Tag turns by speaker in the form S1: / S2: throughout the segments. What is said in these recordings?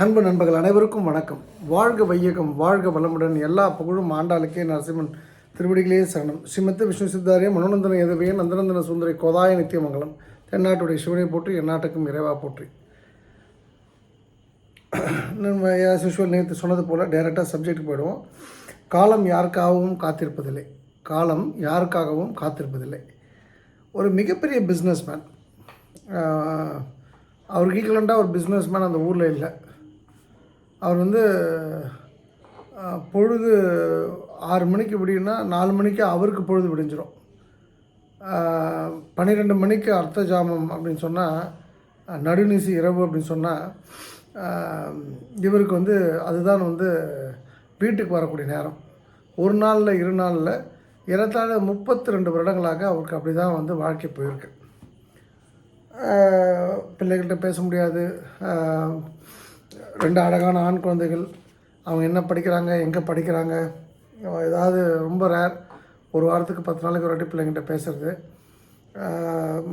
S1: அன்பு நண்பர்கள் அனைவருக்கும் வணக்கம். வாழ்க வையகம் வாழ்க வளமுடன். எல்லா புகழும் ஆண்டாளுக்கே நரசிம்மன் திருவடிகளே சரணம். ஸ்ரீமத்த விஷ்ணு சித்தாரிய மனோநந்தன எதவையன் நந்தநந்தன சுந்தரி கோதாய நித்தியமங்கலம். தென்னாட்டுடைய சிவனை போற்றி எந்நாட்டுக்கும் இறைவா போற்றி. நம்ம ஆஸ் யூஷுவல் நேற்று சொன்னது போல் டைரெக்டாக சப்ஜெக்ட் போயிடுவோம். காலம் யாருக்காகவும் காத்திருப்பதில்லை. காலம் யாருக்காகவும் காத்திருப்பதில்லை. ஒரு மிகப்பெரிய பிஸ்னஸ்மேன் அவருக்கு ஈக்குவலண்டாக ஒரு பிஸ்னஸ்மேன் அந்த ஊரில் இல்லை. அவர் வந்து பொழுது ஆறு மணிக்கு விடியும்னா நாலு மணிக்கு அவருக்கு பொழுது விடிஞ்சிடும் பன்னிரெண்டு மணிக்கு அர்த்த ஜாமம் அப்படின்னு சொன்னால் நடுநிசி இரவு அப்படின்னு சொன்னால் இவருக்கு வந்து அதுதான் வந்து வீட்டுக்கு வரக்கூடிய நேரம். ஒரு நாளில் இரு நாளில் ஏறத்தாழ முப்பத்தி ரெண்டு வருடங்களாக அவருக்கு அப்படி தான் வந்து வாழ்க்கை போயிருக்கு. பிள்ளைகள்கிட்ட பேச முடியாது. ரெண்டு அழகான ஆண் குழந்தைகள். அவங்க என்ன படிக்கிறாங்க எங்கே படிக்கிறாங்க? ஏதாவது ரொம்ப ரேர் ஒரு வாரத்துக்கு பத்து நாளைக்கு ஒரு வாட்டி பிள்ளைங்கிட்ட பேசுறது.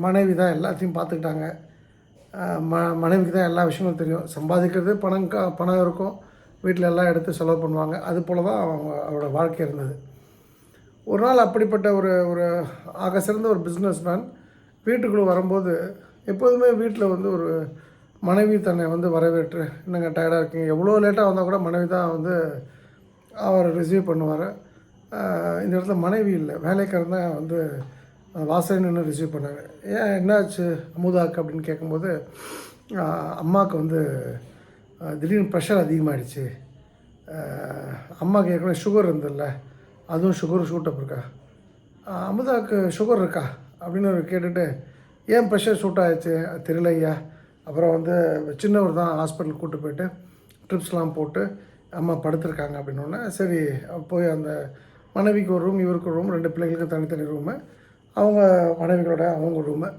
S1: மனைவி தான் எல்லாத்தையும் பார்த்துக்கிட்டாங்க. ம மனைவிக்கு தான் எல்லா விஷயமும் தெரியும். சம்பாதிக்கிறது பணம் க பணம் இருக்கும். வீட்டில் எல்லாம் எடுத்து செலவு பண்ணுவாங்க. அது போல தான் அவங்க அவரோட வாழ்க்கை இருந்தது. ஒரு நாள் அப்படிப்பட்ட ஒரு ஒரு ஆக சிறந்த ஒரு பிஸ்னஸ்மேன் வீட்டுக்குள்ளே வரும்போது எப்போதுமே வீட்டில் வந்து ஒரு மனைவி தன்னை வந்து வரவேற்று என்னங்க டயர்டாக இருக்கீங்க? எவ்வளோ லேட்டாக வந்தால் கூட மனைவி தான் வந்து அவரை ரிசீவ் பண்ணுவார். இந்த இடத்துல மனைவி இல்லை. வேலைக்காரன் தான் வந்து வாசல் நின்று ரிசீவ் பண்ணாங்க ஏன் என்னாச்சு அமுதாக்கு அப்படின்னு கேட்கும்போது அம்மாவுக்கு வந்து திடீர்னு ப்ரெஷர் அதிகமாகிடுச்சு அம்மா அம்மாவுக்கு ஏற்கனவே சுகர் இருந்ததில்ல. அதுவும் சுகர் ஷூட்டப் இருக்கா? அமுதாவுக்கு சுகர் இருக்கா? அப்படின்னு அவர் கேட்டுட்டு ஏன் ப்ரெஷர் ஷூட் ஆயிடுச்சு? தெரியல ஐயா அப்புறம் வந்து சின்னவர் தான் ஹாஸ்பிட்டல் கூப்பிட்டு போயிட்டு ட்ரிப்ஸ்லாம் போட்டு அம்மா படுத்திருக்காங்க அப்படின்னோடனே சரி போய் அந்த மனைவிக்கு ஒரு ரூம் இவருக்கு ஒரு ரூம் ரெண்டு பிள்ளைகளுக்கு தனித்தனி ரூமு அவங்க மனைவிகளோட அவங்க ரூமு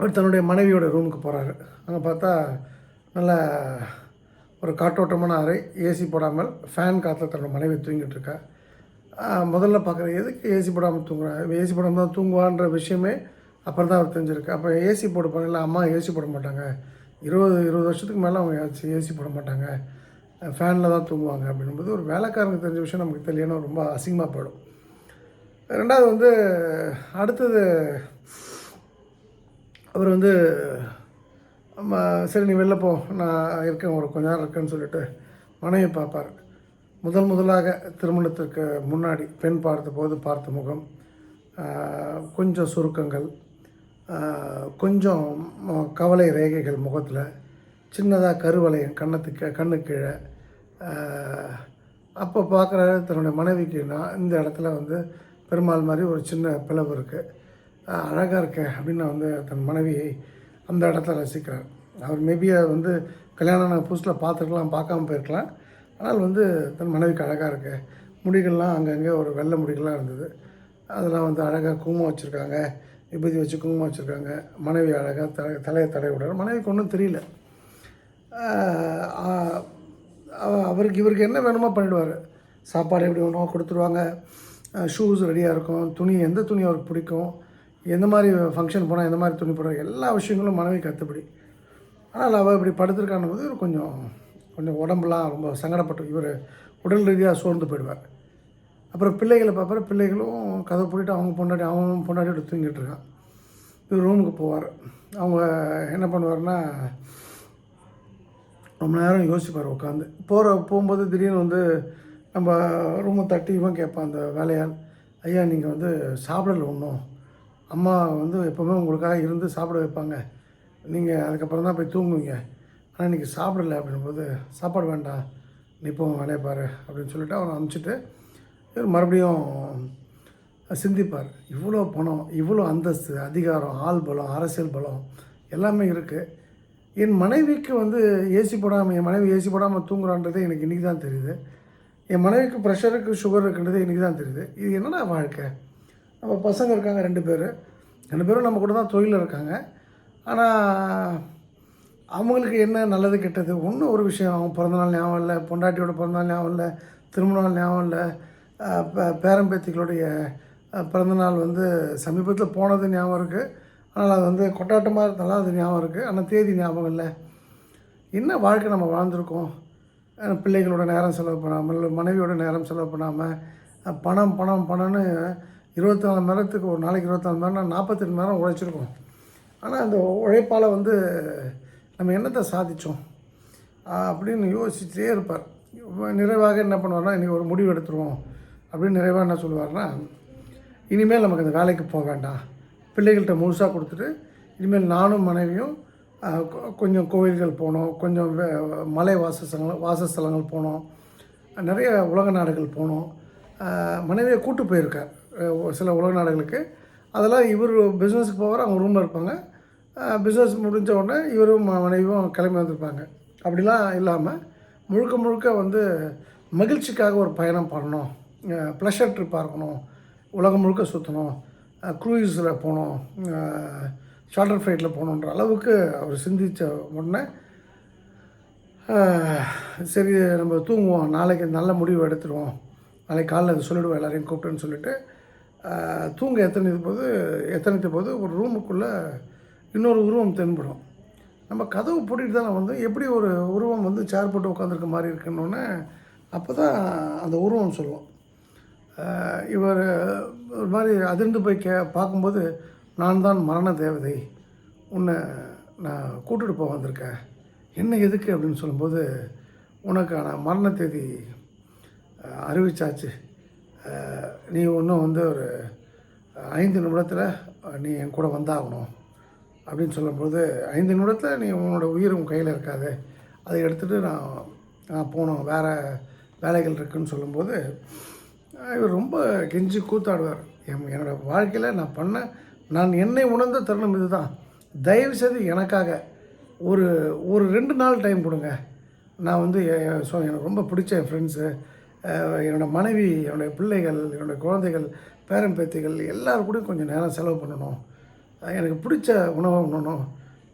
S1: அவர் தன்னுடைய மனைவியோட ரூமுக்கு போகிறாரு அங்கே பார்த்தா நல்ல ஒரு காற்றோட்டமான அறை ஏசி போடாமல் ஃபேன் காற்றுல தன்னோட மனைவி தூங்கிட்டு இருக்கா. முதல்ல பார்க்குற எதுக்கு ஏசி போடாமல் தூங்குறா? ஏசி போடாமல் தான் தூங்குவான்ற விஷயமே அப்புறம் தான் அவர் தெரிஞ்சிருக்கு. அப்போ ஏசி போடுப்பாங்கல்ல அம்மா ஏசி போட மாட்டாங்க. இருபது இருபது வருஷத்துக்கு மேலே அவங்க ஏசி போட மாட்டாங்க. ஃபேனில் தான் தூங்குவாங்க அப்படின்னும்போது ஒரு வேலைக்காரங்க தெரிஞ்ச விஷயம் நமக்கு தெரியணும் ரொம்ப அசிங்கமாக போயிடும். ரெண்டாவது வந்து அடுத்தது அவர் வந்து நம்ம சரி நீ வெளில போ. நான் இருக்கேன். ஒரு கொஞ்ச நேரம் இருக்கேன்னு சொல்லிட்டு மனைவி பார்ப்பார். முதல் முதலாக திருமணத்திற்கு முன்னாடி பெண் பார்த்த போது பார்த்த முகம் கொஞ்சம் சுருக்கங்கள். கொஞ்சம் கவலை ரேகைகள் முகத்தில் சின்னதாக கருவளையம் கண்ணத்துக்கு கண்ணு கீழே அப்போ பார்க்குற தன்னுடைய மனைவிக்கு நான் இந்த இடத்துல வந்து பெருமாள் மாதிரி ஒரு சின்ன பிளவு இருக்குது அழகாக இருக்க அப்படின்னு வந்து தன் மனைவியை அந்த இடத்துல ரசிக்கிறார். அவர் மேபி வந்து கல்யாணம் புதுசில் பார்த்துருக்கலாம் பார்க்காம போயிருக்கலாம். ஆனால் வந்து தன் மனைவிக்கு அழகாக இருக்கு. முடிகள்லாம் அங்கங்கே ஒரு வெள்ளை முடிகள்லாம் இருந்தது. அதெல்லாம் வந்து அழகாக குங்குமம் வச்சுருக்காங்க. விபதி வச்சு குங்குமம் வச்சுருக்காங்க. மனைவி அழகாக தலை தலையை தடை விடுறாரு. மனைவிக்கு ஒன்றும் தெரியல. அவ- அவருக்கு இவருக்கு என்ன வேணுமோ பண்ணிடுவார். சாப்பாடு எப்படி வேணுமோ கொடுத்துருவாங்க. ஷூஸ் ரெடியாக இருக்கும். துணி எந்த துணி அவருக்கு பிடிக்கும்? எந்த மாதிரி ஃபங்க்ஷன் போனால் எந்த மாதிரி துணி போடுற எல்லா விஷயங்களும் மனைவி கற்றுப்படி ஆனால் அவள் இப்படி படுத்திருக்கான்னு போது இவர் கொஞ்சம் கொஞ்சம் உடம்புலாம் ரொம்ப சங்கடப்பட்டு இவர் உடல் ரீதியாக சோர்ந்து போயிடுவார். அப்புறம் பிள்ளைகளை பார்ப்பாரு பிள்ளைகளும் கதை போட்டுட்டு அவங்க பொண்டாட்டி அவன் பொண்டாட்டியோட தூங்கிட்டு இருக்கான் இவர் ரூமுக்கு போவார். அவங்க என்ன பண்ணுவார்னா ரொம்ப நேரம் யோசிப்பார் உட்காந்து போகிற போகும்போது திடீர்னு வந்து நம்ம ரூமை தட்டி இவன் கேட்பான் அந்த வேலையால் ஐயா நீங்கள் வந்து சாப்பிடல ஒன்றும் அம்மா வந்து எப்போவுமே உங்களுக்காக இருந்து சாப்பிட வைப்பாங்க. நீங்கள் அதுக்கப்புறம் தான் போய் தூங்குவீங்க. ஆனால் இன்றைக்கி சாப்பிடல அப்படின்னும்போது சாப்பாடு வேண்டாம். நீ போ வேலையை பாரு அப்படின்னு சொல்லிட்டு அவனை அனுப்பிச்சிட்டு மறுபடியும் சிந்திப்பார் இவ்வளோ பணம் இவ்வளோ அந்தஸ்து அதிகாரம் ஆள் பலம் அரசியல் பலம் எல்லாமே இருக்குது என் மனைவிக்கு வந்து ஏசி போடாமல் என் மனைவி ஏசி போடாமல் தூங்குறான்றது எனக்கு இன்றைக்கி தான் தெரியுது. என் மனைவிக்கு ப்ரெஷருக்கு சுகர் இருக்குன்றது இன்றைக்கி தான் தெரியுது. இது என்னடா வாழ்க்கை? நம்ம பசங்க இருக்காங்க ரெண்டு பேர். ரெண்டு பேரும் நம்ம கூட தான் தொழிலில் இருக்காங்க. ஆனால் அவங்களுக்கு என்ன நல்லது கெட்டது? ஒன்றும் ஒரு விஷயம் அவங்க பிறந்தநாள் ஞாபகம் இல்லை பொண்டாட்டியோட பிறந்தநாள் ஞாபகம் இல்லை திருமண நாள் ஞாபகம் இல்லை பேரம்பேத்திகளுடைய பிறந்தநாள் வந்து சமீபத்தில் போனது ஞாபகம் இருக்குது ஆனால் அது வந்து கொண்டாட்டமாக இருந்தாலும் அது ஞாபகம் இருக்குது ஆனால் தேதி ஞாபகம் இல்லை. என்ன வாழ்க்கை நம்ம வாழ்ந்திருக்கோம்? பிள்ளைகளோட நேரம் செலவு பண்ணாமல் இல்லை மனைவியோட நேரம் செலவு பண்ணாமல் பணம் பணம் பணம்னு இருபத்தி நாலு மணி நேரத்துக்கு ஒரு நாளைக்கு இருபத்தாலு மணி நேரம் நாற்பத்தெட்டு மணி நேரம் உழைச்சிருக்கோம். ஆனால் அந்த உழைப்பால் வந்து நம்ம என்னத்தை சாதித்தோம் அப்படின்னு யோசிச்சுட்டே இருப்பார். நிறைவாக என்ன பண்ணுவார்னா இன்றைக்கி ஒரு முடிவு எடுத்துருவோம். அப்படின்னு நிறைவாக என்ன சொல்லுவார்னா இனிமேல் நமக்கு அந்த வேலைக்கு போக வேண்டாம். பிள்ளைகள்கிட்ட முழுசாக கொடுத்துட்டு இனிமேல் நானும் மனைவியும் கொஞ்சம் கோவில்கள் போனோம் கொஞ்சம் மலை வாசஸ்தலங்கள் வாசஸ்தலங்கள் போனோம் நிறைய உலக நாடுகள் போனோம். மனைவியை கூட்டு போயிருக்கார் சில உலக நாடுகளுக்கு. அதெல்லாம் இவர் பிஸ்னஸுக்கு போவார் அவங்க ரூமில் இருப்பாங்க. பிஸ்னஸ் முடிஞ்ச உடனே இவரும் மனைவியும் கிளம்பி வந்திருப்பாங்க. அப்படிலாம் இல்லாமல் முழுக்க முழுக்க வந்து மகிழ்ச்சிக்காக ஒரு பயணம் பண்ணணும். ப்ளஷர் ட்ரிப்பாக இருக்கணும். உலகம் முழுக்க சுற்றணும் க்ரூயிஸில் போகணும். சார்ட்டர் ஃப்ளைட்டில் போகணுன்ற அளவுக்கு அவர் சிந்தித்த உடனே சரி நம்ம தூங்குவோம். நாளைக்கு நல்ல முடிவு எடுத்துருவோம். நாளைக்கு காலையில் அதை சொல்லிடுவோம் எல்லாரையும் கூப்பிட்டுன்னு சொல்லிட்டு தூங்க எத்தனை போது எத்தனைத்த போது ஒரு ரூமுக்குள்ளே இன்னொரு உருவம் தென்படும். நம்ம கதவு பூட்டிட்டு தானே வந்து எப்படி ஒரு உருவம் வந்து சேர் போட்டு உட்காந்துருக்க மாதிரி இருக்கணுன்னு அப்போ தான் அந்த உருவம் சொல்லுவோம். இவர் ஒரு மாதிரி அதிர்ந்து போய் கே பார்க்கும்போது நான் தான் மரண தேவதை. உன்னை நான் கூட்டிட்டு போக வந்திருக்கேன். என்ன எதுக்கு அப்படின்னு சொல்லும்போது உனக்கான மரண தேதி அறிவிச்சாச்சு. நீ இன்னும் வந்து ஒரு ஐந்து நிமிடத்தில் நீ என் கூட வந்தாகணும். அப்படின்னு சொல்லும்போது ஐந்து நிமிடத்தில் நீ உன்னோட உயிர் உன் கையில் இருக்காது. அதை எடுத்துகிட்டு நான் நான் போகணும். வேறு வேலைகள் இருக்குதுன்னு சொல்லும்போது இவர் ரொம்ப கெஞ்சி கூத்தாடுவார். என் என்னோட வாழ்க்கையில் நான் பண்ண நான் என்னை உணர்ந்த தருணம் இதுதான். தயவு செய்து எனக்காக ஒரு ஒரு ரெண்டு நாள் டைம் கொடுங்க. நான் வந்து ஸோ எனக்கு ரொம்ப பிடிச்ச என் ஃப்ரெண்ட்ஸு என்னோடய மனைவி என்னுடைய பிள்ளைகள் என்னுடைய குழந்தைகள் பேரன் பேத்திகள் எல்லாரும் கூடயும் கொஞ்சம் நேரம் செலவு பண்ணணும். எனக்கு பிடிச்ச உணவை உண்ணணும்.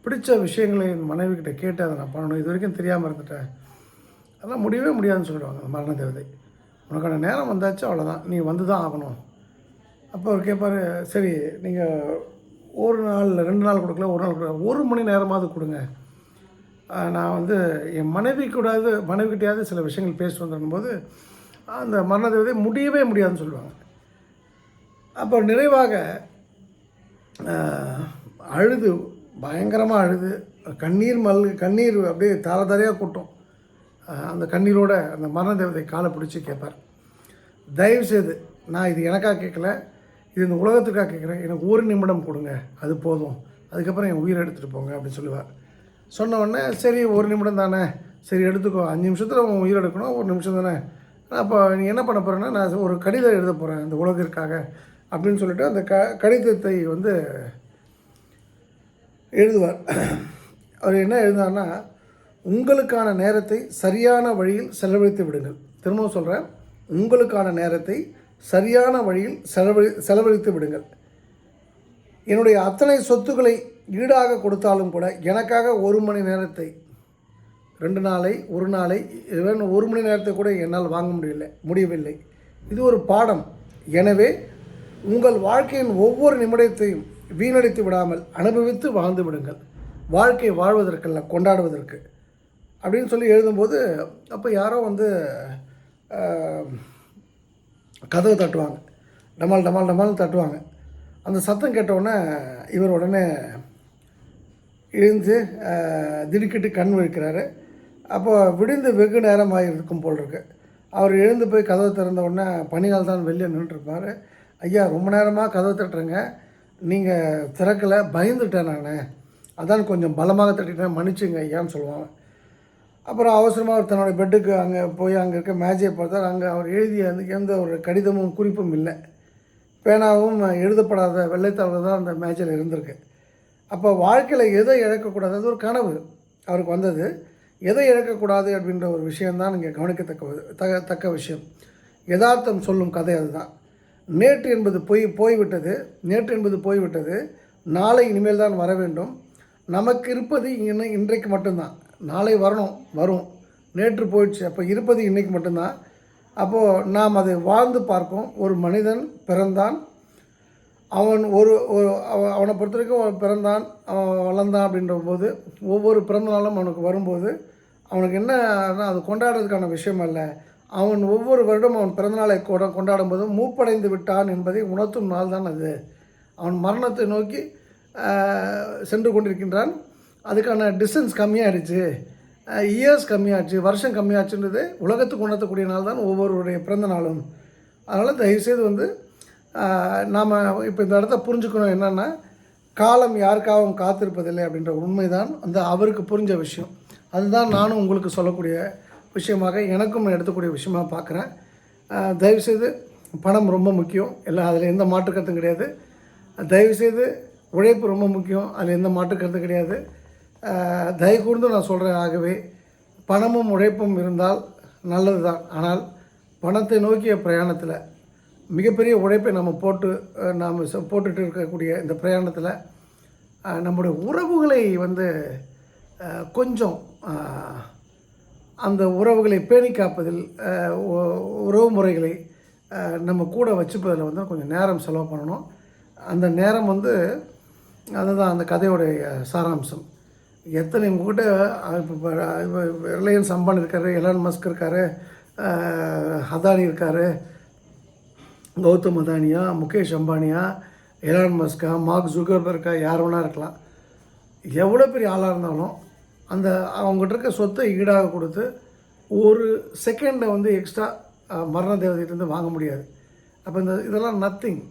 S1: பிடிச்ச விஷயங்களை என் மனைவிக்கிட்ட கேட்டு அதை நான் பண்ணணும். இது வரைக்கும் தெரியாமல் இருந்துட்டேன். அதெல்லாம் முடியவே முடியாதுன்னு சொல்லிடுவாங்க மரண தேவதை. உனக்கான நேரம் வந்தாச்சு அவ்வளோதான் நீ வந்து தான் ஆகணும். அப்போ அவர் கேட்பார் சரி நீங்கள் ஒரு நாள் ரெண்டு நாள் கொடுக்கல ஒரு நாள் கொடுக்கல ஒரு மணி நேரமாவது கொடுங்க. நான் வந்து என் மனைவி கூடாது மனைவிக்கிட்டையாவது சில விஷயங்கள் பேசிட்டு வந்துடும் போது அந்த மரண தேவதை முடியவே முடியாதுன்னு சொல்லுவாங்க. அப்போ நிறைவாக அழுது பயங்கரமாக அழுது கண்ணீர் மல் கண்ணீர் அப்படியே தார தாரையாக கூட்டும். அந்த கண்ணீரோட அந்த மரண தேவதை காலை பிடிச்சி கேட்பார். தயவு செய்து நான் இது எனக்காக கேட்கல இது இந்த உலகத்துக்காக கேட்குறேன். எனக்கு ஒரு நிமிடம் கொடுங்க அது போதும். அதுக்கப்புறம் என் உயிரை எடுத்துகிட்டு போங்க அப்படின்னு சொல்லுவார். சொன்ன உடனே சரி ஒரு நிமிடம் தானே. சரி எடுத்துக்கோ. அஞ்சு நிமிஷத்தில் உன் உயிர் எடுக்கணும் ஒரு நிமிஷம் தானே. அப்போ நீ என்ன பண்ண போகிறேன்னா நான் ஒரு கடிதம் எழுத போகிறேன் இந்த உலகிற்காக அப்படின்னு சொல்லிட்டு அந்த க கடிதத்தை வந்து எழுதுவார். அவர் என்ன எழுதினார்னா உங்களுக்கான நேரத்தை சரியான வழியில் செலவழித்து விடுங்கள். திரும்பவும் சொல்கிறேன் உங்களுக்கான நேரத்தை சரியான வழியில் செலவழி செலவழித்து விடுங்கள். என்னுடைய அத்தனை சொத்துக்களை ஈடாக கொடுத்தாலும் கூட எனக்காக ஒரு மணி நேரத்தை ரெண்டு நாளை ஒரு நாளை ஈவன் ஒரு மணி நேரத்தை கூட என்னால் வாங்க முடியல முடியவில்லை. இது ஒரு பாடம். எனவே உங்கள் வாழ்க்கையின் ஒவ்வொரு நிமிடத்தையும் வீணடித்து விடாமல் அனுபவித்து வாழ்ந்து விடுங்கள். வாழ்க்கை வாழ்வதற்கல்ல கொண்டாடுவதற்கு. அப்படின்னு சொல்லி எழுதும்போது அப்போ யாரோ வந்து கதவு தட்டுவாங்க. டமால் டமால் டமால் தட்டுவாங்க. அந்த சத்தம் கேட்டவுடனே இவர் உடனே எழுந்து திடுக்கிட்டு கண் விழிக்கிறாரு. அப்போ விடிந்து வெகு நேரமாக இருக்கும் போல் இருக்கு. அவர் எழுந்து போய் கதவை திறந்த உடனே பணியால் தான் வெளியே நின்றுருப்பார் ஐயா ரொம்ப நேரமாக கதவை தட்டுறேங்க. நீங்கள் திறக்கலை பயந்துட்டேன் நான். அதான் கொஞ்சம் பலமாக தட்டிட்டேன் மன்னிச்சுங்க ஐயான்னு சொல்லுவாங்க. அப்புறம் அவசரமாக அவர் தன்னோட பெட்டுக்கு அங்கே போய் அங்கே இருக்க மேஜையை பார்த்தார் அங்கே அவர் எழுதிய அந்த எந்த ஒரு கடிதமும் குறிப்பும் இல்லை. பேனாவும் எழுதப்படாத வெள்ளைத்தாளில் தான் அந்த மேஜையில் இருந்திருக்கு. அப்போ வாழ்க்கையில் எதை இழக்கக்கூடாது? அது ஒரு கனவு. அவருக்கு வந்தது. எதை இழக்கக்கூடாது அப்படின்ற ஒரு விஷயம்தான் இங்கே கவனிக்கத்தக்க தக தக்க விஷயம். யதார்த்தம் சொல்லும் கதை அதுதான். நேற்று என்பது போய் போய்விட்டது. நேற்று என்பது போய்விட்டது. நாளை இனிமேல் தான் வர வேண்டும். நமக்கு இருப்பது இன்னும் இன்றைக்கு மட்டும்தான். நாளை வரணும் வரும். நேற்று போயிடுச்சு. அப்போ இருப்பது இன்றைக்கி மட்டும்தான். அப்போது நாம் அதை வாழ்ந்து பார்ப்போம் ஒரு மனிதன் பிறந்தான். அவன் ஒரு ஒரு அவ- அவனை பொறுத்த வரைக்கும் அவன் பிறந்தான் அவன் வளர்ந்தான் அப்படின்ற போது ஒவ்வொரு பிறந்த நாளும் அவனுக்கு வரும்போது அவனுக்கு என்ன அது கொண்டாடுறதுக்கான விஷயம் அல்ல. அவன் ஒவ்வொரு வருடம் அவன் பிறந்தநாளை கொட கொண்டாடும் போது மூப்படைந்து விட்டான் என்பதை உணர்த்தும் நாள் தான் அது. அவன் மரணத்தை நோக்கி சென்று கொண்டிருக்கின்றான். அதுக்கான டிஸ்டன்ஸ் கம்மியாகிடுச்சு இயர்ஸ் கம்மியாச்சு வருஷம் கம்மியாச்சுன்றது உலகத்துக்கு உணர்த்தக்கூடிய நாள் தான் ஒவ்வொருவருடைய பிறந்த நாளும். அதனால் தயவுசெய்து வந்து நாம் இப்போ இந்த இடத்த புரிஞ்சுக்கணும் என்னென்னா காலம் யாருக்காகவும் காத்திருப்பதில்லை அப்படின்ற உண்மை தான் அந்த அவருக்கு புரிஞ்ச விஷயம். அதுதான் நானும் உங்களுக்கு சொல்லக்கூடிய விஷயமாக எனக்கும் எடுத்துக்கூடிய விஷயமாக பார்க்குறேன். தயவுசெய்து பணம் ரொம்ப முக்கியம். இல்லை அதில் எந்த மாற்றுக்கருத்தும் கிடையாது. தயவுசெய்து உழைப்பு ரொம்ப முக்கியம். அதில் எந்த மாற்றுக்கருத்தும் கிடையாது. தயவு கூர்ந்து நான் சொல்கிறேன் ஆகவே பணமும் உழைப்பும் இருந்தால் நல்லது தான் ஆனால் பணத்தை நோக்கிய பிரயாணத்தில் மிகப்பெரிய உழைப்பை நம்ம போட்டு நாம் போட்டுட்டு இருக்கக்கூடிய இந்த பிரயாணத்தில் நம்முடைய உறவுகளை வந்து கொஞ்சம் அந்த உறவுகளை பேணி காப்பதில் உறவு முறைகளை நம்ம கூட வச்சுப்பதில் வந்து கொஞ்சம் நேரம் செலவு பண்ணணும். அந்த நேரம் வந்து அதுதான் அந்த கதையோடைய சாராம்சம். எத்தனை உங்ககிட்ட இப்போ ரிலையன்ஸ் அம்பான் இருக்கார் எலான் மஸ்க் இருக்கார் அதானி இருக்கார் கௌதம் அதானியா முகேஷ் அம்பானியா எலான் மஸ்கா மார்க் ஜுகர்பர்கா யார் வேணா இருக்கலாம். எவ்வளோ பெரிய ஆளாக இருந்தாலும் அந்த அவங்ககிட்ட இருக்க சொத்தை ஈடாக கொடுத்து ஒரு செகண்டை வந்து எக்ஸ்ட்ரா மரண தேவதையிலேருந்து வாங்க முடியாது. அப்போ இந்த இதெல்லாம் நத்திங்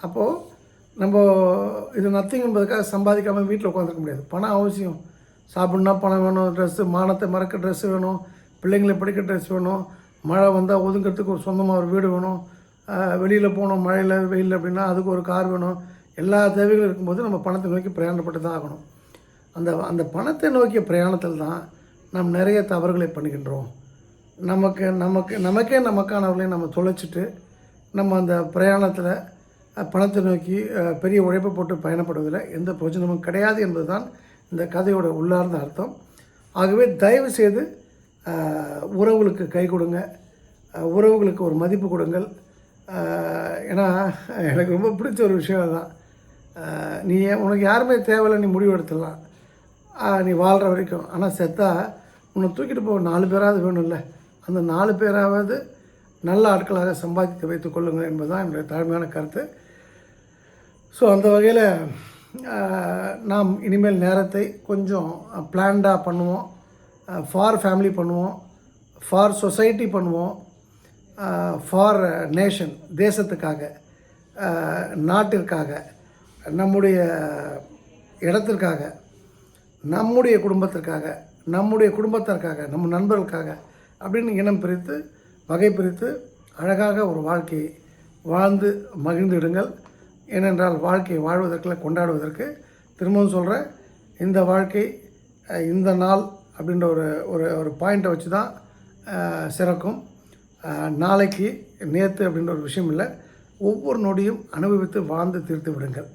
S1: அப்போது நம்ம இது நத்திங் என்பதுக்காக சம்பாதிக்காமல் வீட்டில் உட்காந்துருக்க முடியாது. பணம் அவசியம். சாப்பிட்னா பணம் வேணும் ட்ரெஸ்ஸு மானத்தை மறக்க ட்ரெஸ்ஸு வேணும் பிள்ளைங்களை படிக்க ட்ரெஸ் வேணும் மழை வந்தால் ஒதுங்கிறதுக்கு ஒரு சொந்தமாக ஒரு வீடு வேணும் வெளியில் போகணும் மழையில் வெயில் அப்படின்னா அதுக்கு ஒரு கார் வேணும். எல்லா தேவைகளும் இருக்கும்போது நம்ம பணத்தை நோக்கி பிரயாணப்பட்டு தான் ஆகணும். அந்த அந்த பணத்தை நோக்கிய பிரயாணத்தில் தான் நாம் நிறைய தவறுகளை பண்ணுகின்றோம். நமக்கு நமக்கு நமக்கே நமக்கானவர்களை நம்ம தொலைச்சிட்டு நம்ம அந்த பிரயாணத்தில் பணத்தை நோக்கி பெரிய உழைப்பை போட்டு பயணப்படுவதில் எந்த பிரயோஜனமும் கிடையாது என்பது தான் இந்த கதையோட உள்ளார்ந்த அர்த்தம். ஆகவே தயவு செய்து உறவுகளுக்கு கை கொடுங்க. உறவுகளுக்கு ஒரு மதிப்பு கொடுங்கள். ஏன்னா எனக்கு ரொம்ப பிடிச்ச ஒரு விஷயம் அதுதான். நீ உனக்கு யாருமே தேவையில்லை நீ முடிவு எடுத்துடலாம். நீ வாழ்கிற வரைக்கும். ஆனால் செத்தா உன்னை தூக்கிட்டு போக நாலு பேராவது வேணும்ல. அந்த நாலு பேராவது நல்ல ஆட்களாக சம்பாதித்து வைத்துக் கொள்ளுங்கள் என்பதுதான் என்னுடைய தாழ்மையான கருத்து. ஸோ அந்த வகையில் நாம் இனிமேல் நேரத்தை கொஞ்சம் பிளான்டாக பண்ணுவோம். ஃபார் ஃபேமிலி பண்ணுவோம். ஃபார் சொசைட்டி பண்ணுவோம். ஃபார் நேஷன் தேசத்துக்காக நாட்டிற்காக நம்முடைய இடத்திற்காக நம்முடைய குடும்பத்திற்காக நம்முடைய குடும்பத்திற்காக நம்ம நண்பர்களுக்காக அப்படின்னு இனம் பிரித்து வகை பிரித்து அழகாக ஒரு வாழ்க்கையை வாழ்ந்து மகிழ்ந்திடுங்கள். ஏனென்றால் வாழ்க்கையை வாழ்வதற்குள்ள கொண்டாடுவதற்கு திரும்பவும் சொல்கிறேன் இந்த வாழ்க்கை இந்த நாள் அப்படின்ற ஒரு ஒரு ஒரு பாயிண்ட்டை வச்சு தான் சிறக்கும். நாளைக்கு நேற்று அப்படின்ற ஒரு விஷயம் இல்லை ஒவ்வொரு நொடியும் அனுபவித்து வாழ்ந்து தீர்த்து விடுங்கள்.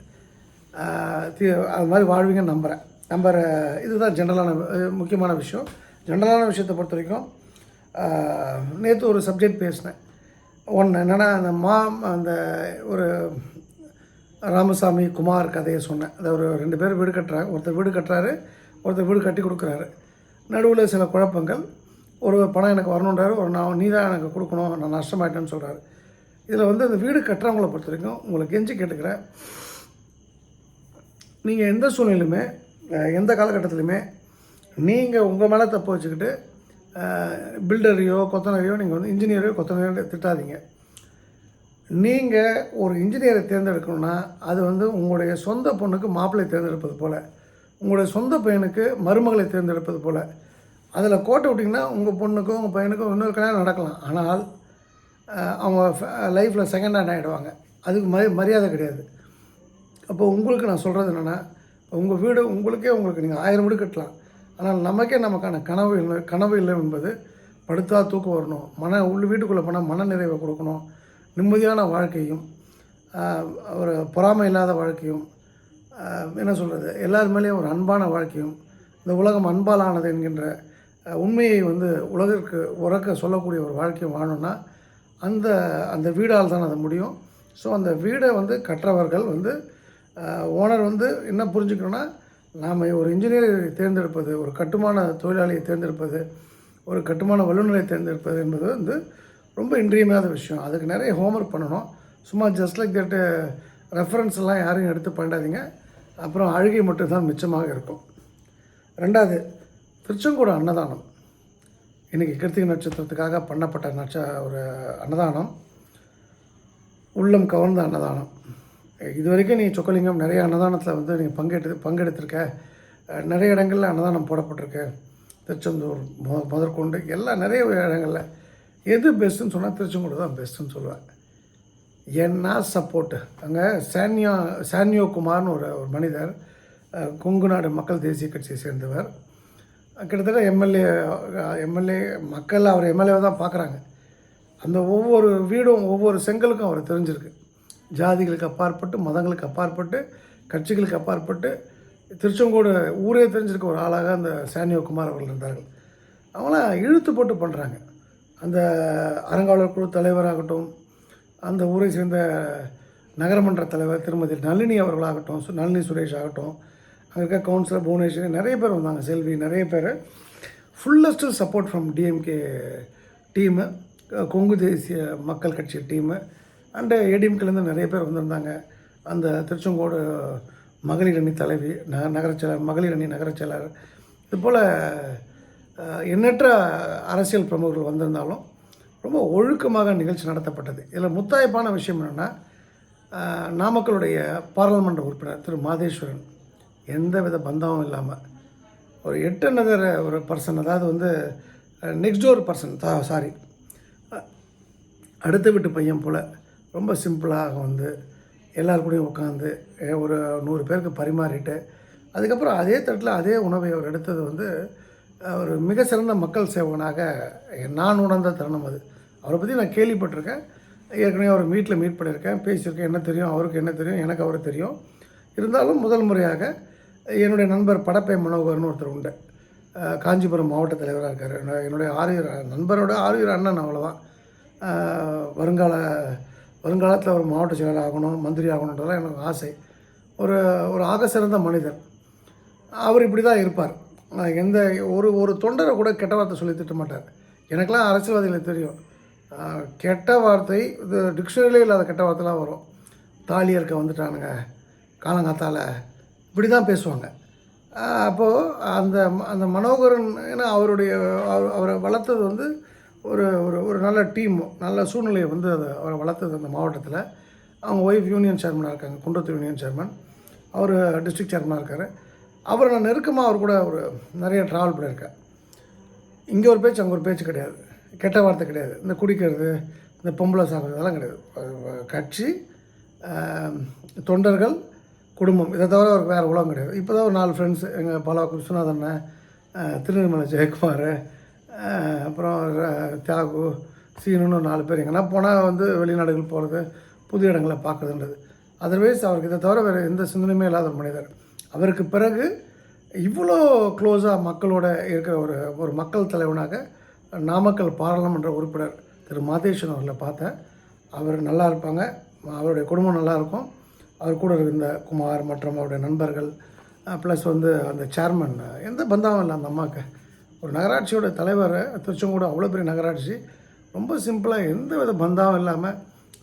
S1: அது மாதிரி வாழ்வீங்கன்னு நம்புகிறேன் நம்புற இதுதான் ஜென்ரலான முக்கியமான விஷயம். ஜென்ரலான விஷயத்தை பொறுத்த வரைக்கும் நேற்று ஒரு சப்ஜெக்ட் பேசினேன். ஒன்று என்னென்னா அந்த மா அந்த ஒரு ராமசாமி குமார் கதையை சொன்னேன். அதை ஒரு ரெண்டு பேர் வீடு கட்டுறாங்க. ஒருத்தர் வீடு கட்டுறாரு ஒருத்தர் வீடு கட்டி கொடுக்குறாரு. நடுவில் சில குழப்பங்கள். ஒரு பணம் எனக்கு வரணுன்றாரு ஒரு நான் நீ தான் எனக்கு கொடுக்கணும் நான் நஷ்டமாயிட்டேன்னு சொல்கிறாரு இதில் வந்து அந்த வீடு கட்டுறவங்கள பொறுத்த வரைக்கும் உங்களை கெஞ்சி கேட்டுக்கிறேன். நீங்கள் எந்த சூழ்நிலையுமே எந்த காலகட்டத்துலையுமே நீங்கள் உங்கள் மேலே தப்பு வச்சுக்கிட்டு பில்டரையோ கொத்தனரையோ நீங்கள் வந்து இன்ஜினியரையோ கொத்தனரையோ திட்டாதீங்க. நீங்கள் ஒரு இன்ஜினியரை தேர்ந்தெடுக்கணும்னா அது வந்து உங்களுடைய சொந்த பொண்ணுக்கு மாப்பிள்ளை தேர்ந்தெடுப்பது போல் உங்களுடைய சொந்த பையனுக்கு மருமகளை தேர்ந்தெடுப்பது போல். அதில் கோட்டை விட்டிங்கன்னா உங்கள் பொண்ணுக்கும் உங்கள் பையனுக்கும் இன்னொரு கல்யாணம் நடக்கலாம். ஆனால் அவங்க லைஃப்பில் செகண்ட் ஹேண்ட் ஆகிடுவாங்க அதுக்கு மரி மரியாதை கிடையாது. அப்போ உங்களுக்கு நான் சொல்கிறது என்னென்னா உங்கள் வீடு உங்களுக்கே உங்களுக்கு நீங்கள் ஆயிரம் வீடு கட்டலாம். ஆனால் நமக்கே நமக்கான கனவு இல்லை கனவு இல்லை என்பது படுத்தா தூக்கம் வரணும். மன உள்ள வீட்டுக்குள்ளே போனால் மன நிறைவை கொடுக்கணும். நிம்மதியான வாழ்க்கையும் ஒரு பொறாமை இல்லாத வாழ்க்கையும் என்ன சொல்கிறது எல்லார் மேலேயும் ஒரு அன்பான வாழ்க்கையும் இந்த உலகம் அன்பால் ஆனது என்கின்ற உண்மையை வந்து உலகிற்கு உறக்க சொல்லக்கூடிய ஒரு வாழ்க்கையும் வாழணும்னா அந்த அந்த வீடால் தான் அது முடியும். ஸோ அந்த வீடை வந்து கற்றவர்கள் வந்து ஓனர் வந்து என்ன புரிஞ்சுக்கணும்னா நாம் ஒரு இன்ஜினியரை தேர்ந்தெடுப்பது ஒரு கட்டுமான தொழிலாளியை தேர்ந்தெடுப்பது ஒரு கட்டுமான வல்லுநரை தேர்ந்தெடுப்பது என்பது வந்து ரொம்ப இன்றியமையாத விஷயம். அதுக்கு நிறைய ஹோம்ஒர்க் பண்ணணும். சும்மா ஜஸ்ட் லைக் தட்டு ரெஃபரன்ஸ் எல்லாம் யாரையும் எடுத்து பண்ணாதீங்க. அப்புறம் அழுகை மட்டும்தான் மிச்சமாக இருக்கும். ரெண்டாவது திருச்செங்கோடு அன்னதானம். இன்றைக்கி கிருத்திகை நட்சத்திரத்துக்காக பண்ணப்பட்ட நட்ச ஒரு அன்னதானம். உள்ளம் கவர்ந்த அன்னதானம். இது வரைக்கும் நீ சொக்கலிங்கம் நிறைய அன்னதானத்தில் வந்து நீங்கள் பங்கெடுத்து பங்கெடுத்திருக்க. நிறைய இடங்களில் அன்னதானம் போடப்பட்டிருக்கு. திருச்செந்தூர் மொ முதற்கொண்டு எல்லா நிறைய இடங்களில் எது பெஸ்ட்டுன்னு சொன்னால் திருச்செங்கோடு தான் பெஸ்ட்டுன்னு சொல்லுவேன். ஏன்னா சப்போர்ட்டு அங்கே சானியா சானியோ குமார்னு ஒரு ஒரு மனிதர் கொங்கு நாடு மக்கள் தேசிய கட்சியை சேர்ந்தவர். கிட்டத்தட்ட எம்எல்ஏ எம்எல்ஏ மக்கள் அவர் எம்எல்ஏவை தான் பார்க்குறாங்க அந்த ஒவ்வொரு வீடும் ஒவ்வொரு செங்கலுக்கும் அவர் தெரிஞ்சிருக்கு. ஜாதிகளுக்கு அப்பாற்பட்டு மதங்களுக்கு அப்பாற்பட்டு கட்சிகளுக்கு அப்பாற்பட்டு திருச்செங்கோடு ஊரே தெரிஞ்சிருக்க ஒரு ஆளாக அந்த சானியோ குமார் அவர்கள் இருந்தார்கள். அவங்களாம் இழுத்து போட்டு பண்ணுறாங்க அந்த அறங்காவலர் குழு தலைவராகட்டும் அந்த ஊரை சேர்ந்த நகரமன்ற தலைவர் திருமதி நளினி அவர்களாகட்டும் சு- நளினி சுரேஷ் ஆகட்டும் அங்கே இருக்க கவுன்சிலர் புவனேஸ்வரி நிறைய பேர் வந்தாங்க செல்வி நிறைய பேர். Fullest support from DMK team Kongu Desiya Makkal Katchi team and ஏடிஎம்கேலேருந்து நிறைய பேர் வந்திருந்தாங்க. அந்த திருச்செங்கோடு மகளிர் அணி தலைவி ந நகரச்செயலர் மகளிர் அணி நகரச் செயலர் இது போல் எண்ணற்ற அரசியல் பிரமுகர்கள் வந்திருந்தாலும் ரொம்ப ஒழுக்கமாக நிகழ்ச்சி நடத்தப்பட்டது. இதில் முத்தாய்ப்பான விஷயம் என்னென்னா நாமக்கலுடைய பாராளுமன்ற உறுப்பினர் திரு மாதேஸ்வரன் எந்த வித பந்தமும் இல்லாமல் ஒரு எட்டு நகர் ஒரு பர்சன் அதாவது வந்து நெக்ஸ்ட் டோர் பர்சன் சாரி அடுத்த வீட்டு பையன் போல் ரொம்ப சிம்பிளாக வந்து எல்லாருக்கூடையும் கூடயும் உட்காந்து ஒரு நூறு பேருக்கு பரிமாறிட்டு அதுக்கப்புறம் அதே தட்டில் அதே உணவை அவர் எடுத்தது வந்து ஒரு மிக சிறந்த மக்கள் சேவகனாக நான் உணர்ந்த தருணம் அது. அவரை பற்றி நான் கேள்விப்பட்டிருக்கேன். ஏற்கனவே அவர் வீட்டில் மீட் பண்ணியிருக்கேன் பேசியிருக்கேன் என்ன தெரியும் அவருக்கு என்ன தெரியும் எனக்கு அவரை தெரியும். இருந்தாலும் முதல் முறையாக என்னுடைய நண்பர் படப்பை மனோகர்னு ஒருத்தர் உண்டு. காஞ்சிபுரம் மாவட்ட தலைவராக இருக்கார். என்னுடைய- ஆரியர் நண்பரோட ஆரியர் அண்ணன் அவ்வளோதான் வருங்கால வருங்காலத்தில் ஒரு மாவட்ட செயலர் ஆகணும் மந்திரி ஆகணுன்றதெல்லாம் எனக்கு ஆசை. ஒரு ஒரு ஆக சிறந்த மனிதர். அவர் இப்படி தான் இருப்பார். எந்த ஒரு ஒரு தொண்டரை கூட கெட்ட வார்த்தை சொல்லி திட்ட மாட்டார். எனக்கெலாம் அரசியல்வாதிகளை தெரியும். கெட்ட வார்த்தை இது டிக்ஷனரியிலே இல்லாத கெட்ட வார்த்தைலாம் வரும். தாலி இருக்க வந்துட்டானுங்க காலங்காத்தால். இப்படி தான் பேசுவாங்க அப்போது அந்த அந்த மனோகரன் ஏன்னா அவருடைய அவர் அவரை வளர்த்தது வந்து ஒரு ஒரு ஒரு நல்ல டீம் நல்ல சூழ்நிலையை வந்து அதை அவரை வளர்த்தது அந்த மாவட்டத்தில். அவங்க ஒய்ஃப் யூனியன் சேர்மனாக இருக்காங்க குன்றத்தூர் யூனியன் சேர்மன். அவர் டிஸ்ட்ரிக்ட் சேர்மனாக இருக்கார். அவரை நான் நெருக்கமாக அவர் கூட ஒரு நிறைய ட்ராவல் பண்ணியிருக்கேன். இங்கே ஒரு பேச்சு அங்கே ஒரு பேச்சு கிடையாது. கெட்ட வார்த்தை கிடையாது. இந்த குடிக்கிறது இந்த பொம்பளை சாப்பிட்றது அதெல்லாம் கிடையாது. கட்சி தொண்டர்கள் குடும்பம். இதை தவிர அவருக்கு வேறு உலகம் கிடையாது. இப்போ தான் ஒரு நாலு ஃப்ரெண்ட்ஸ் எங்கள் பல விஸ்வநாதன் அஹ் திருநெல்மலை ஜெயக்குமார் அப்புறம் ர- தியாகு சீனுன்னு நாலு பேர். எங்கன்னா போனால் வந்து வெளிநாடுகள் போகிறது புது இடங்களை பார்க்குறதுன்றது. அதர்வைஸ் அவருக்கு இதை தவிர வேறு எந்த சிந்தனையுமே இல்லாத ஒரு மனிதர். அவருக்கு பிறகு இவ்வளோ க்ளோஸாக மக்களோட இருக்கிற ஒரு ஒரு மக்கள் தலைவனாக நாமக்கல் பாராளுமன்ற உறுப்பினர் திரு. மாதேஸ்வரன் அவர்களை பார்த்தேன். அவர் நல்லா இருப்பாங்க. அவருடைய குடும்பம் நல்லாயிருக்கும் அவர் கூட இருந்த குமார் மற்றும் அவருடைய நண்பர்கள் ப்ளஸ் வந்து அந்த சேர்மன் எந்த பந்தாவும் இல்லை அந்த அம்மாவுக்கு. ஒரு நகராட்சியோட தலைவர் திருச்செங்கோடு அவ்வளோ பெரிய நகராட்சி. ரொம்ப சிம்பிளாக எந்த வித பந்தாவும் இல்லாமல்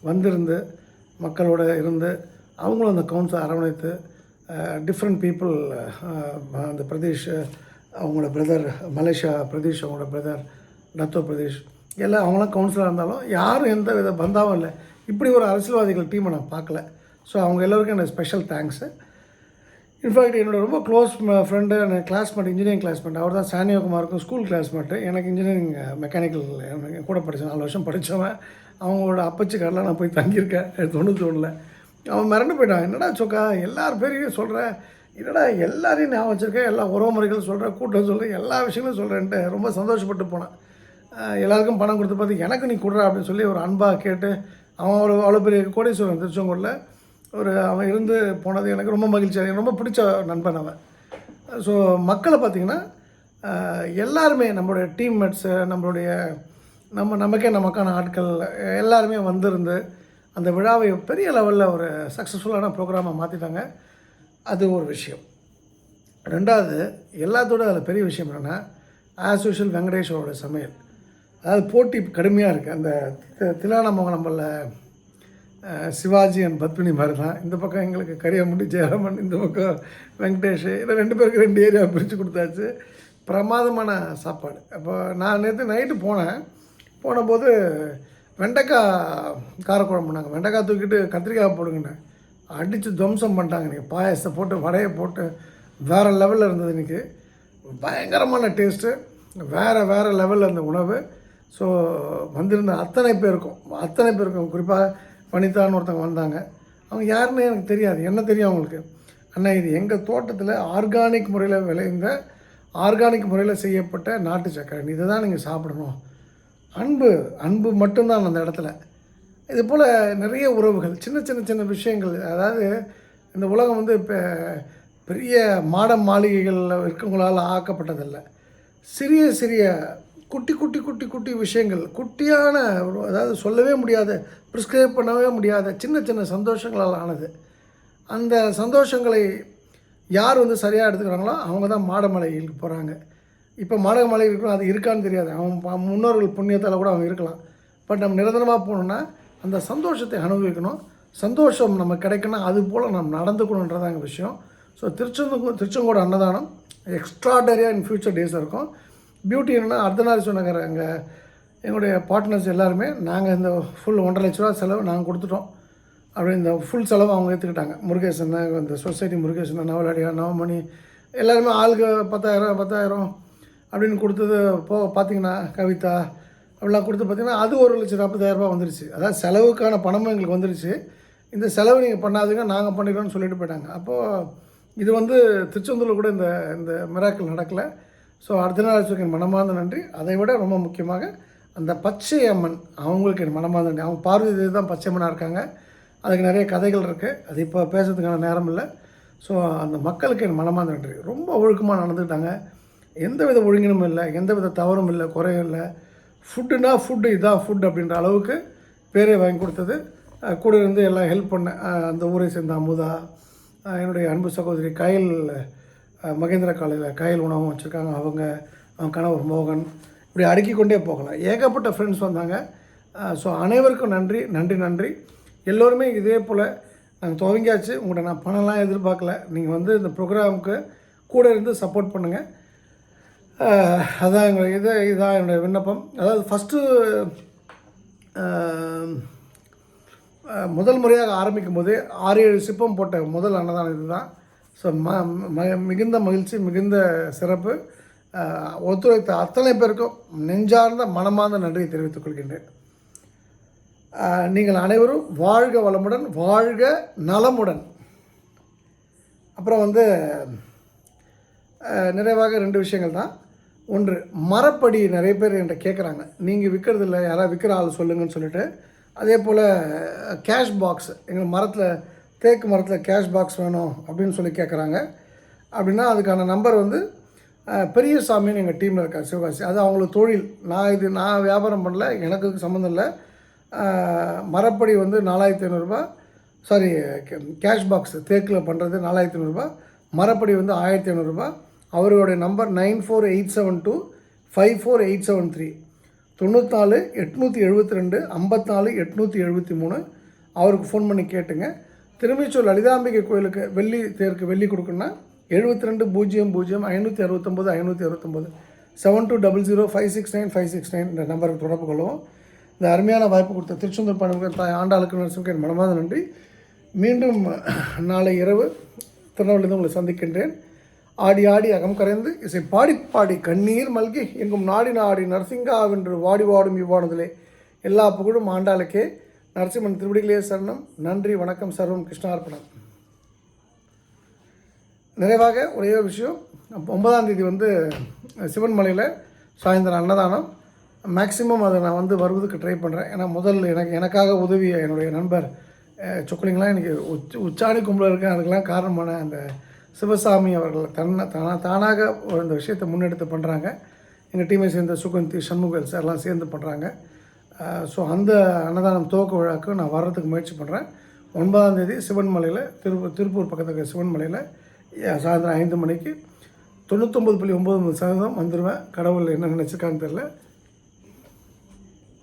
S1: வந்திருந்து மக்களோட இருந்து அவங்களும் அந்த கவுன்சில் அரவணைத்து Uh, different people uh, uh, அந்த பிரதேஷ் அவங்களோட பிரதர் மலேசியா பிரதேஷ் அவங்களோட பிரதர் டத்தோ பிரதேஷ் எல்லாம் அவங்களாம் கவுன்சிலராக இருந்தாலும் யாரும் எந்த வித பந்தாவும் இல்லை. இப்படி ஒரு அரசியல்வாதிகள் டீமை நான் பார்க்கல. ஸோ அவங்க எல்லோருக்கும் எனக்கு ஸ்பெஷல் தேங்க்ஸு இன்ஃபேக்ட் என்னோட ரொம்ப க்ளோஸ் ஃப்ரெண்டு எனக்கு கிளாஸ்மேட் இன்ஜினியரிங் கிளாஸ்மேட் அவர் தான் சானியோகுமாருக்கும் ஸ்கூல் கிளாஸ்மேட்டு எனக்கு இன்ஜினியரிங் மெக்கானிக்கல் கூட படித்தேன் நாலு வருஷம் படித்தவன் அவங்களோட அப்பச்சி கடலாம் நான் போய் தங்கியிருக்கேன். தொண்ணூற்றி ஒன்றில் அவன் மிரண்டு போயிட்டான். என்னடா சொக்கா எல்லார் பேரையும் சொல்கிறேன் என்னடா எல்லாரையும் நான் வச்சுருக்கேன் எல்லா உறவுமுறைகள் சொல்கிறேன் கூட்டம் சொல்கிறேன் எல்லா விஷயங்களும் சொல்கிறேன்ட்டு ரொம்ப சந்தோஷப்பட்டு போனான். எல்லாருக்கும் பணம் கொடுத்து பார்த்து எனக்கு நீ கொடுறா அப்படின்னு சொல்லி ஒரு அன்பாக கேட்டு அவன் ஒரு அவ்வளோ பெரிய கோடீஸ்வரன் திருச்செங்கோடில். ஒரு அவன் இருந்து போனது எனக்கு ரொம்ப மகிழ்ச்சி. எனக்கு ரொம்ப பிடிச்ச நண்பன் அவன். ஸோ மக்களை பார்த்திங்கன்னா எல்லாருமே நம்மளுடைய டீம்மேட்ஸு நம்மளுடைய நம்ம நமக்கே நமக்கான ஆட்கள் எல்லாருமே வந்திருந்து அந்த விழாவை பெரிய லெவலில் ஒரு சக்ஸஸ்ஃபுல்லான ப்ரோக்ராமாக மாற்றிட்டாங்க அது ஒரு விஷயம். ரெண்டாவது எல்லாத்தோட அதில் பெரிய விஷயம் என்னென்னா ஆஸ் யூஷுவல் வெங்கடேஸ்வரோட சமையல். அதாவது போட்டி கடுமையாக இருக்குது அந்த தி- திலானமங்கலம்பல்ல சிவாஜி அண்ட் பத்மினி மாதிரி தான் இந்த பக்கம் எங்களுக்கு கரியாமுண்டி ஜெயராமன் இந்த பக்கம் வெங்கடேஷ் இதை ரெண்டு பேருக்கு ரெண்டு ஏரியா பிரித்து கொடுத்தாச்சு. பிரமாதமான சாப்பாடு. அப்போ நான் நேற்று நைட்டு போனேன். போனபோது வெண்டைக்காய் காரக்குழம்பு பண்ணாங்க வெண்டைக்காய் தூக்கிட்டு கத்திரிக்காய் போடுங்கண்ணே. அடித்து துவம்சம் பண்ணிட்டாங்க நீங்கள் பாயசத்தை போட்டு வடையை போட்டு வேறு லெவலில் இருந்தது இன்றைக்கி பயங்கரமான டேஸ்ட்டு வேறு வேறு லெவலில் இருந்த உணவு. ஸோ வந்திருந்த அத்தனை பேருக்கும் அத்தனை பேருக்கும் குறிப்பாக வனிதான்னு ஒருத்தவங்க வந்தாங்க. அவங்க யாருன்னு எனக்கு தெரியாது. என்ன தெரியும் அவங்களுக்கு? அண்ணா இது எங்கள் தோட்டத்தில் ஆர்கானிக் முறையில் விளைந்த ஆர்கானிக் முறையில் செய்யப்பட்ட நாட்டு சக்கரை இதை தான் நீங்கள் சாப்பிடணும். அன்பு அன்பு மட்டும்தான் அந்த இடத்துல. இது போல் நிறைய உறவுகள் சின்ன சின்ன சின்ன விஷயங்கள். அதாவது இந்த உலகம் வந்து இப்போ பெரிய மாட மாளிகைகளில் இருக்கவங்களால் ஆக்கப்பட்டதில்லை. சிறிய சிறிய குட்டி குட்டி குட்டி குட்டி விஷயங்கள். குட்டியான அதாவது சொல்லவே முடியாத ப்ரிஸ்கிரைப் பண்ணவே முடியாத சின்ன சின்ன சந்தோஷங்களால் ஆனது. அந்த சந்தோஷங்களை யார் வந்து சரியாக எடுத்துக்கிறாங்களோ அவங்க தான் மாடமலைகளுக்கு போகிறாங்க இப்போ மாடமலை இருக்கணும் அது இருக்கான்னு தெரியாது. அவன் முன்னோர்கள் புண்ணியத்தால் கூட அவங்க இருக்கலாம். பட் நம்ம நிரந்தரமாக போகணுன்னா அந்த சந்தோஷத்தை அனுபவிக்கணும். சந்தோஷம் நம்ம கிடைக்கணும் அது போல் நம்ம நடந்துக்கணுன்றதாங்க விஷயம். ஸோ திருச்செந்தூர் திருச்செங்கோடு அன்னதானம் எக்ஸ்ட்ராடரியாக இன் ஃபியூச்சர் டேஸ் இருக்கும். பியூட்டி என்னென்னா அர்த்தநாரீஸ்வரர் நகர் அங்கே எங்களுடைய பார்ட்னர்ஸ் எல்லாருமே நாங்கள் இந்த ஃபுல் ஒன்றரை லட்ச ரூபா செலவு நாங்கள் கொடுத்துட்டோம். அப்படி இந்த ஃபுல் செலவு அவங்க ஏற்றுக்கிட்டாங்க முருகேசன் இந்த சொசைட்டி முருகேசன் நவலாடியா நவமணி எல்லாருமே ஆளுக்கு பத்தாயிரம் பத்தாயிரம் அப்படின்னு கொடுத்தது போக பார்த்தீங்கன்னா கவிதா அப்படிலாம் கொடுத்து பார்த்தீங்கன்னா அது ஒரு லட்சம் நாற்பதாயிரம் ரூபாய் வந்துருச்சு. அதாவது செலவுக்கான பணமும் எங்களுக்கு வந்துருச்சு. இந்த செலவு நீங்கள் பண்ணாதீங்க நாங்கள் பண்ணிக்கிறோம்னு சொல்லிட்டு போயிட்டாங்க. அப்போது இது வந்து திருச்செந்தூரில் கூட இந்த இந்த மிராக்கள் நடக்கலை. ஸோ அர்த்தநாதேஸ்வருக்கு என் மனமார்ந்த நன்றி. அதை விட ரொம்ப முக்கியமாக அந்த பச்சை அம்மன் அவங்களுக்கு என் மனமார்ந்த நன்றி. அவங்க பார்வதி தேவி தான் பச்சை அம்மனாக இருக்காங்க. அதுக்கு நிறைய கதைகள் இருக்குது அது இப்போ பேசுறதுக்கான நேரம் இல்லை. ஸோ அந்த மக்களுக்கு என் மனமார்ந்த நன்றி. ரொம்ப ஒழுக்கமாக நடந்துக்கிட்டாங்க. எந்த வித ஒழுங்கினும் இல்லை எந்த வித தவறும் இல்லை குறையும் இல்லை. ஃபுட்டுனா ஃபுட்டு இதான் ஃபுட் அப்படின்ற அளவுக்கு பேரே வாங்கி கொடுத்தது. கூட இருந்து எல்லாம் ஹெல்ப் பண்ணேன் அந்த ஊரை சேர்ந்த அமுதா என்னுடைய அன்பு சகோதரி கயல் மகேந்திர காலையில் கயல் உணவும் வச்சுருக்காங்க. அவங்க அவங்க கணவர் மோகன். இப்படி அடுக்கி கொண்டே போகலாம். ஏகப்பட்ட ஃப்ரெண்ட்ஸ் வந்தாங்க. ஸோ அனைவருக்கும் நன்றி நன்றி நன்றி. எல்லோருமே இதே போல் நாங்கள் துவங்கியாச்சு. உங்கள்கிட்ட நான் பணம்லாம் எதிர்பார்க்கல. நீங்கள் வந்து இந்த ப்ரோக்ராமுக்கு கூட இருந்து சப்போர்ட் பண்ணுங்கள் அதான் எங்களுக்கு இது இதான் என்னுடைய விண்ணப்பம். அதாவது ஃபஸ்ட்டு முதல் முறையாக ஆரம்பிக்கும் போது ஆறு ஏழு சிப்பம் போட்ட முதல் அன்னதானம் இதுதான். ஸோ ம ம- மிகுந்த மகிழ்ச்சி மிகுந்த சிறப்பு. ஒத்துழைத்த அத்தனை பேருக்கும் நெஞ்சார்ந்த மனமார்ந்த நன்றியை தெரிவித்துக் கொள்கின்றேன். நீங்கள் அனைவரும் வாழ்க வளமுடன் வாழ்க நலமுடன். அப்புறம் வந்து நிறைவாக ரெண்டு விஷயங்கள் தான் ஒன்று மரப்படி நிறைய பேர் என்கிட்ட கேட்குறாங்க நீங்கள் விற்கிறதில்ல யாராவது விற்கிற ஆள் சொல்லுங்கன்னு சொல்லிட்டு. அதே போல் கேஷ் பாக்ஸ் எங்கள் மரத்தில் தேக்கு மரத்தில் கேஷ் பாக்ஸ் வேணும் அப்படின்னு சொல்லி கேட்குறாங்க அப்படின்னா அதுக்கான நம்பர் வந்து பெரியசாமின்னு எங்கள் டீமில் இருக்கார் சிவகாசி. அது அவங்களுக்கு தொழில். நான் இது நான் வியாபாரம் பண்ணல எனக்கு சம்மந்தம் இல்லை. மரப்படி வந்து நாலாயிரத்தி ஐநூறுரூபா சாரி கேஷ் பாக்ஸ் தேக்கில் பண்ணுறது நாலாயிரத்தி ஐநூறுரூபா மரப்படி வந்து ஆயிரத்தி ஐநூறுரூபா அவருடைய number nine four eight seven two five four eight seven three. தொண்ணூத்தாலு எட்நூற்றி எழுபத்தி ரெண்டு ஐம்பத்தாலு எட்நூற்றி எழுபத்தி மூணு. அவருக்கு ஃபோன் பண்ணி கேட்டுங்க. திரும்பிச்சூர் லலிதாம்பிகை கோயிலுக்கு வெள்ளி தேருக்கு வெள்ளி கொடுக்குன்னா எழுபத்தி ரெண்டு பூஜ்ஜியம் பூஜ்ஜியம் ஐநூற்றி அறுபத்தொம்போது ஐநூற்றி அறுபத்தொம்போது seven two double zero five six nine five six nine இந்த நம்பருக்கு தொடர்பு கொள்வோம். இந்த அருமையான வாய்ப்பு கொடுத்த திருச்செந்தூர் பணம் தாய் ஆண்டாளுக்கு நரசிம்க்கு என் மனமார்ந்த நன்றி. மீண்டும் நாளை இரவு திருநெல்வேலியில் உங்களை சந்திக்கின்றேன். ஆடி ஆடி அகம் கரைந்து இசை பாடி பாடி கண்ணீர் மல்கி எங்கும் நாடி நாடி நரசிங்காவென்று வாடி வாடும் இவ்வானதிலே. எல்லா புகழும் ஆண்டாளுக்கே. நரசிம்மன் திருவடிகளே சரணம். நன்றி வணக்கம் சர்வம் கிருஷ்ணார்ப்பணம். நிறைவாக ஒரே ஒரு விஷயம். ஒன்பதாம் தேதி வந்து சிவன்மலையில் சாயந்தரம் அன்னதானம். மேக்ஸிமம் அதை நான் வந்து வருவதுக்கு ட்ரை பண்ணுறேன் ஏன்னா முதல் எனக்கு எனக்காக உதவிய என்னுடைய நண்பர் அஹ், சொக்கலிங்கெலாம் எனக்கு உச்ச உச்சாணி கும்பலில் இருக்கேன் அதுக்கெல்லாம் காரணமான அந்த சிவசாமி அவர்கள் தன்னை தானா தானாக இந்த விஷயத்தை முன்னெடுத்து பண்ணுறாங்க எங்கள் டீமை சேர்ந்த சுகந்தி சண்முகல் சார்லாம் சேர்ந்து பண்ணுறாங்க ஸோ அந்த அன்னதானம் துவக்க விழாவுக்கு நான் வர்றதுக்கு முயற்சி பண்ணுறேன் ஒன்பதாம் தேதி சிவன்மலையில் திருப்பூர் திருப்பூர் பக்கத்தில் இருக்கிற சிவன்மலையில் சாயந்தரம் ஐந்து மணிக்கு தொண்ணூத்தொம்பது புள்ளி ஒம்பது சதவீதம் வந்துடுவேன் கடவுள் என்ன நினச்சிருக்கான்னு தெரில